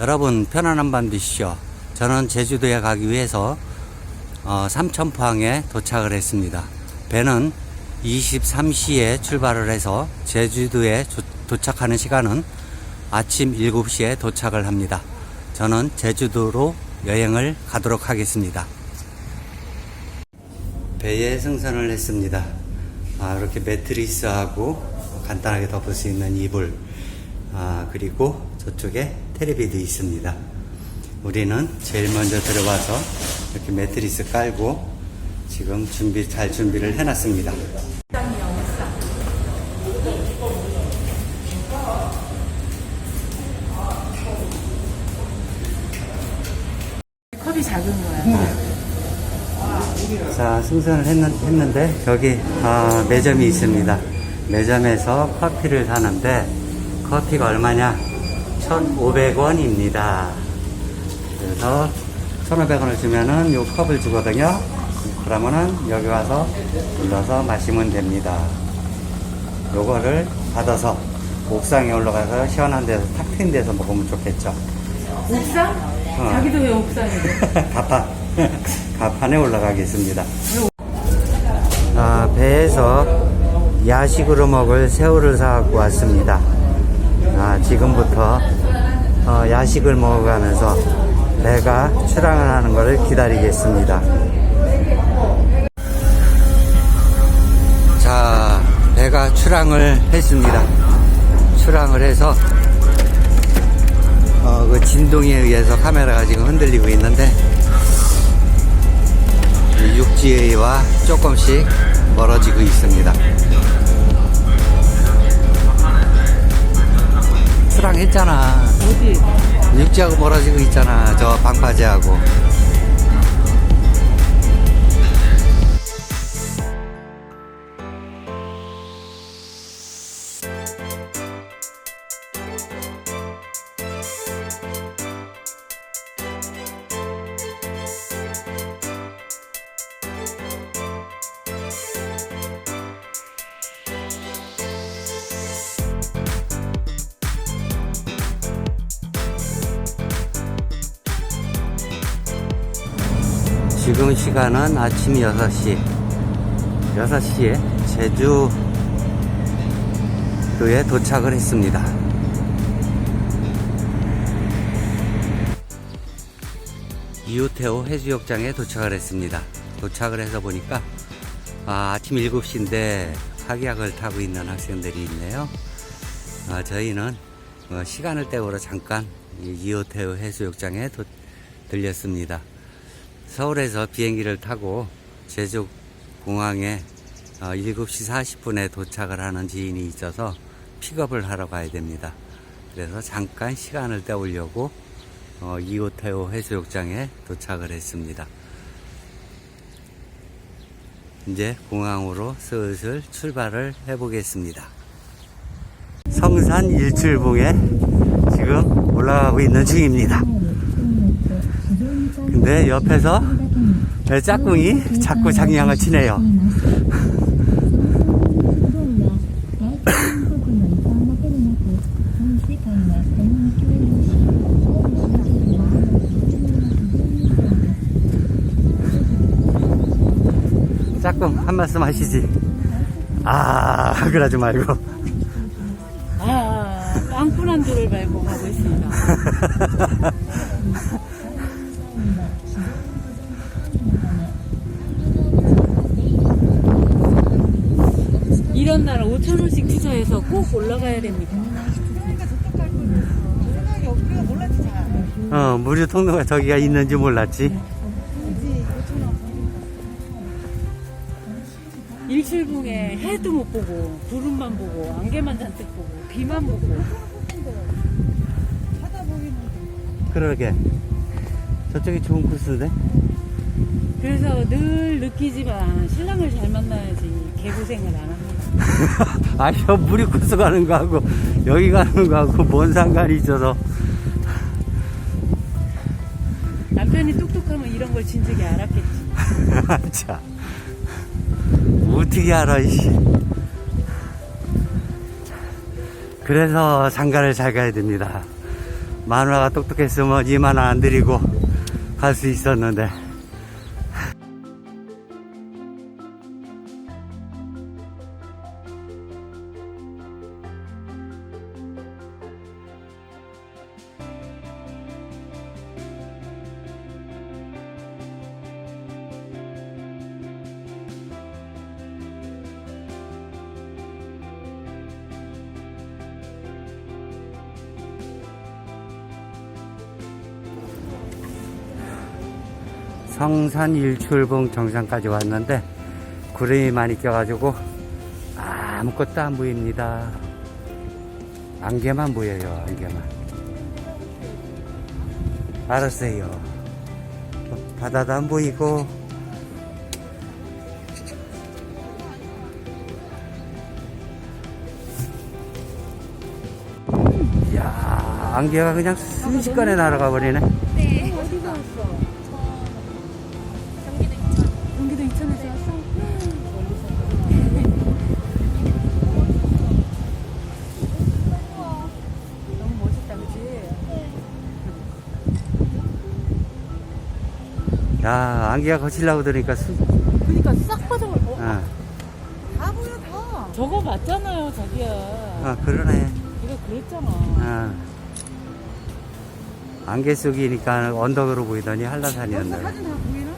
여러분 편안한 밤 되시죠. 저는 제주도에 가기 위해서 어, 삼천포항에 도착을 했습니다. 배는 23시에 출발을 해서 제주도에 조- 도착하는 시간은 아침 7시에 도착을 합니다. 저는 제주도로 여행을 가도록 하겠습니다. 배에 승선을 했습니다. 아, 이렇게 매트리스하고 간단하게 덮을 수 있는 이불, 아, 그리고 저쪽에 테레비도 있습니다. 우리는 제일 먼저 들어와서 이렇게 매트리스 깔고 지금 준비, 잘 준비를 해놨습니다. 컵이 작은 거야. 자, 승선을 했는, 했는 데, 여기, 아, 매점이 있습니다. 매점에서 커피를 사는데, 커피가 얼마냐? 1,500원입니다. 그래서, 1,500원을 주면은 요 컵을 주거든요. 그러면은 여기 와서 눌러서 마시면 됩니다. 요거를 받아서 옥상에 올라가서 시원한 데서 탁 트인 데서 먹으면 좋겠죠. 옥상? 어. 자기도 왜 옥상이래? 가판 가판에 올라가겠습니다. 아, 배에서 야식으로 먹을 새우를 사갖고 왔습니다. 아, 지금부터 어, 야식을 먹어가면서 배가 출항을 하는 것을 기다리겠습니다. 자, 배가 출항을 했습니다. 출항을 해서 어, 그 진동에 의해서 카메라가 지금 흔들리고 있는데 이 육지와 조금씩 멀어지고 있습니다. 출항했잖아. 어디? 육지하고 멀어지고 있잖아. 저 방파제하고. 지금 시간은 아침 6시. 6시에 제주도에 도착을 했습니다. 이호태호 해수욕장에 도착을 했습니다. 도착을 해서 보니까 아, 아침 7시인데 학약을 타고 있는 학생들이 있네요. 아, 저희는 어, 시간을 때우러 잠깐 이 이호태호 해수욕장에 도- 들렸습니다. 서울에서 비행기를 타고 제주 공항에 어, 7시 40분에 도착을 하는 지인이 있어서 픽업을 하러 가야 됩니다. 그래서 잠깐 시간을 때우려고 어, 이호태호 해수욕장에 도착을 했습니다. 이제 공항으로 슬슬 출발을 해보겠습니다. 성산 일출봉에 지금 올라가고 있는 중입니다. 근데 옆에서 짝꿍이 자꾸 장량을 치네요. 짝꿍 한 말씀 하시지. 아, 그러지 말고. 아, 빵꾸난 돌을 밟고 가고 있습니다. 이런 날 5천 원씩 투자해서 꼭 올라가야 됩니다. 어, 무료 통로가 저기가 있는지 몰랐지. 일출봉에 해도 못 보고 구름만 보고 안개만 잔뜩 보고 비만 보고 그러게. 저쪽이 좋은 코스인데? 그래서 늘 느끼지만 신랑을 잘 만나야지 개고생을 안 합니다. 아, 저 무료 코스 가는 거하고, 여기 가는 거하고, 뭔 상관이 있어서. 남편이 똑똑하면 이런 걸 진즉에 알았겠지. 자. 어떻게 알아, 이씨. 그래서 장가를 잘 가야 됩니다. 마누라가 똑똑했으면 2만원 안 드리고 갈 수 있었는데. 성산 일출봉 정상까지 왔는데 구름이 많이 껴가지고 아무것도 안 보입니다. 안개만 보여요, 안개만. 알았어요. 바다도 안 보이고 이야, 안개가 그냥 순식간에 날아가 버리네. 네. 야, 안개가 거칠라고 들으니까 수, 그니까 싹 빠져버려. 어, 아, 다 보여, 다. 저거 맞잖아요, 자기야. 아, 그러네. 네가 그랬잖아. 아. 안개 속이니까 언덕으로 보이더니 한라산이었네. 사진 다 보이나?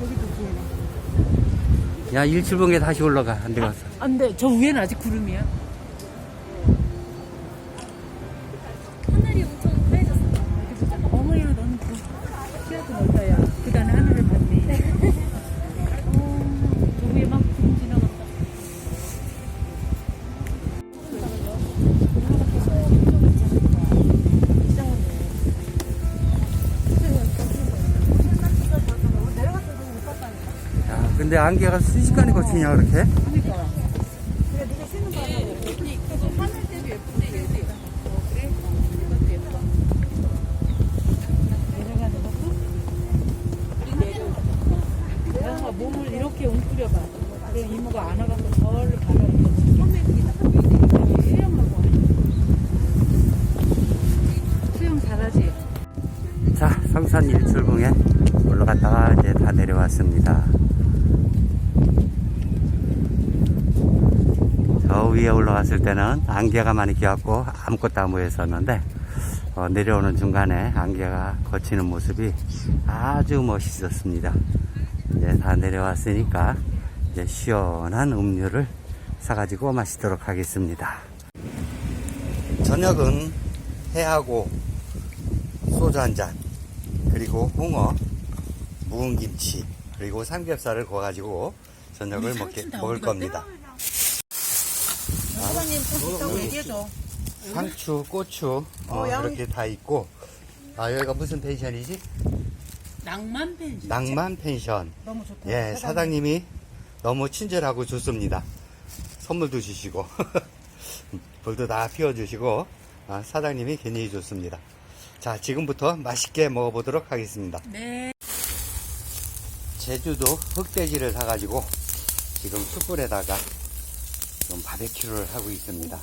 저기도 보이네. 야, 일출봉에 다시 올라가. 안 되겠어. 안 돼. 저 위에는 아직 구름이야. 하늘이 엄청 근데 안개가 순식간에 거치냐, 그렇게? 그러니까. 내가 몸을 이렇게 웅크려봐. 그럼 이모가 안아갖고 저를 바라보고 수영하고 수영 잘하지? 자, 성산 일출봉에 올라갔다가 이제 다 내려왔습니다. 저 위에 올라갔을 때는 안개가 많이 껴갖고 아무것도 안 보였었는데, 어, 내려오는 중간에 안개가 거치는 모습이 아주 멋있었습니다. 이제 다 내려왔으니까 이제 시원한 음료를 사가지고 마시도록 하겠습니다. 저녁은 해하고 소주 한 잔, 그리고 홍어, 묵은 김치, 그리고 삼겹살을 구워가지고 저녁을 먹게, 먹을 겁니다. 사장님 좀 얘기해줘. 상추, 고추, 어, 이렇게 다 있고, 아, 여기가 무슨 펜션이지? 낭만 펜션. 낭만 펜션. 너무 좋다. 예, 사장님이 너무 친절하고 좋습니다. 선물도 주시고, 불도 다 피워주시고, 아, 사장님이 굉장히 좋습니다. 자, 지금부터 맛있게 먹어보도록 하겠습니다. 네. 제주도 흑돼지를 사가지고 지금 숯불에다가 좀 바베큐를 하고 있습니다.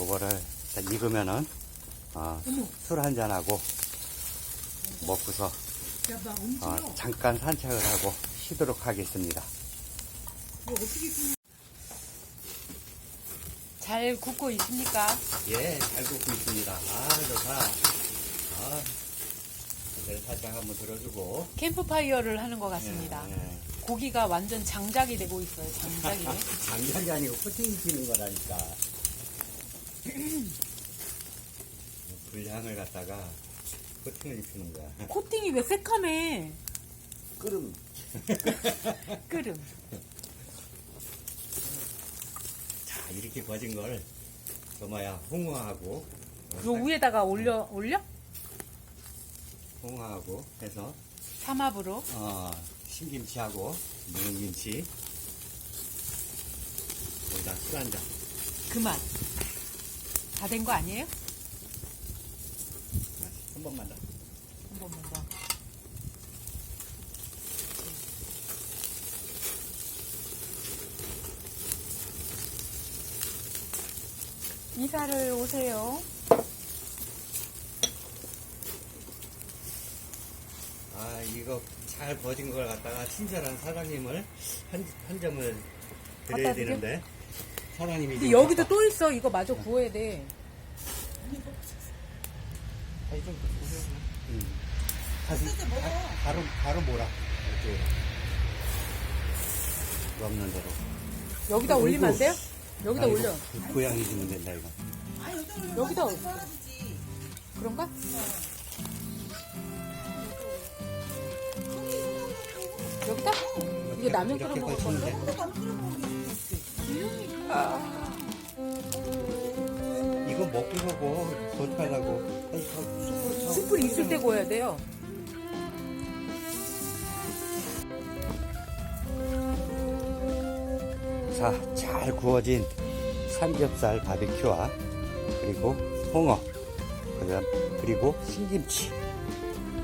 요거를 자, 익으면은 어, 술 한잔하고 먹고서 어, 잠깐 산책을 하고 쉬도록 하겠습니다. 잘 굽고 있습니까? 예, 잘 굽고 있습니다. 아, 좋다. 아, 살짝 한번 들어주고. 캠프파이어를 하는 것 같습니다. 예, 예. 고기가 완전 장작이 되고 있어요. 장작이. 장작이 아니고 코팅이 피는 거라니까. 불향을 갖다가 코팅을 피는 거야. 코팅이 왜 새카매? 끓음. 끓음. 자, 이렇게 거진 걸, 저 뭐야, 홍어하고, 그 위에다가 올려 올려? 홍어하고 해서, 삼합으로. 어, 신김치하고 무김치 거기다 술 한 잔. 그만. 다 된 거 아니에요? 한 번만 더. 한 번만 더. 이사를 오세요. 아 이거 잘 버진 걸 갖다가 친절한 사장님을 한, 한 점을 드려야 갖다 드려? 되는데 사장님이 근데 지금 여기도 바빠. 또 있어. 이거 마저 구워야 돼. 아니, 좀 보세요. 음. 다시 바, 바로 바로 몰아 이렇게 그 없는 대로 여기다 아이고. 올리면 안 돼요? 여기다 아이고, 올려. 그 고양이 주면 된다 이거 여기다 올- 그런가? 여기다? 이게 라면 끓여 먹을 건데? 돼 이거 먹고 숯불 저- 숯불 있을 때 구워야 돼요. 자, 잘 구워진 삼겹살 바비큐와 그리고 홍어, 그다음 그리고 신김치,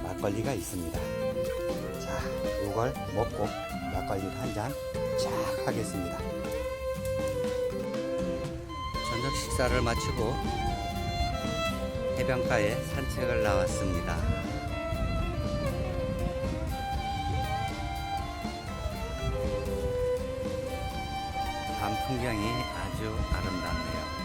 막걸리가 있습니다. 자, 이걸 먹고 막걸리를 한잔 쫙 하겠습니다. 저녁 식사를 마치고 해변가에 산책을 나왔습니다. 밤 풍경이 아주 아름답네요.